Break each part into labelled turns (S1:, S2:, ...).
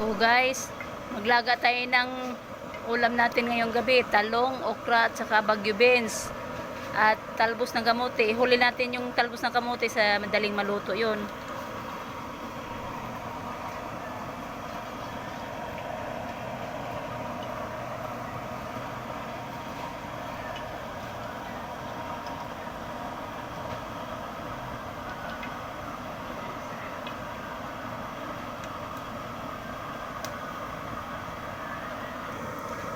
S1: Oh guys, maglaga tayo ng ulam natin ngayong gabi. Talong, okra, at saka bagyo beans. At talbos ng kamote. Huli natin yung talbos ng kamote sa madaling maluto yon.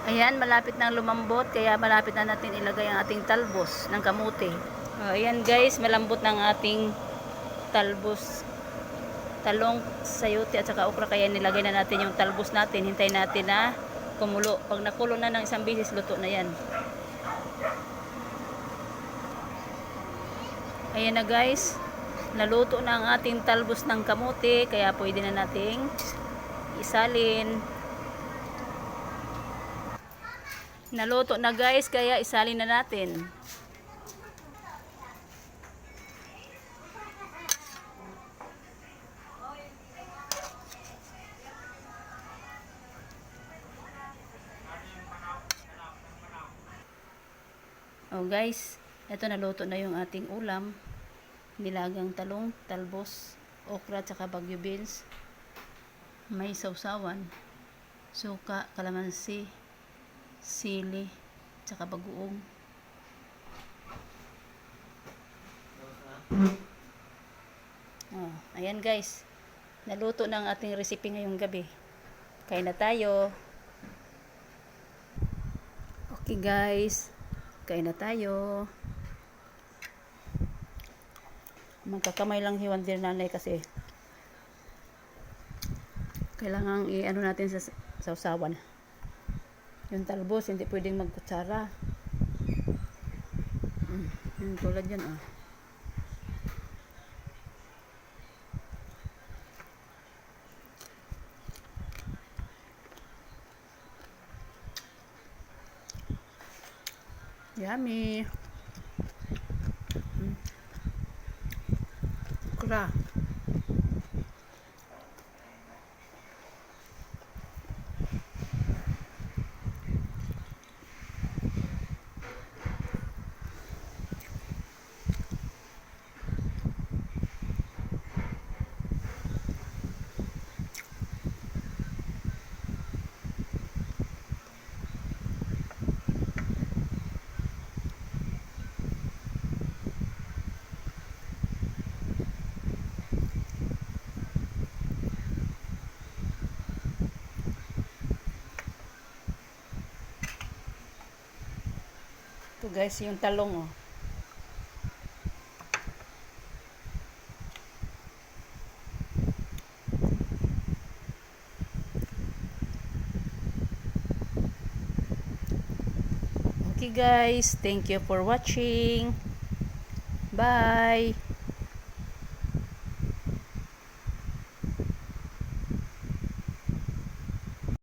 S1: Ayan, malapit na lumambot, kaya malapit na natin ilagay ang ating talbos ng kamote. Oh, ayan guys, malambot ng ating talbos. Talong, sayote at saka okra, kaya nilagay na natin yung talbos natin. Hintay natin na kumulo. Pag nakulo na ng isang bisis, luto na yan. Ayan na guys, naluto na ang ating talbos ng kamote, kaya pwede na nating isalin. Naluto na guys, kaya isalin na natin. Oh guys, ito naluto na yung ating ulam. Nilagang talong, talbos, okra at saka bagyo beans. May sausawan, suka, kalamansi, sili, tsaka bagoong. Oh, ayan guys. Naluto na ating recipe ngayong gabi. Kain na tayo. Okay guys. Kain na tayo. Magkakamay lang hiwan din nanay kasi kailangan i-ano natin sa sausawan. Yung talbos, hindi pwedeng magkutsara. Mm, yung tulad yan, ah. Yummy. Mm. Kura. Ito guys, yung talong oh. Okay guys, thank you for watching. Bye.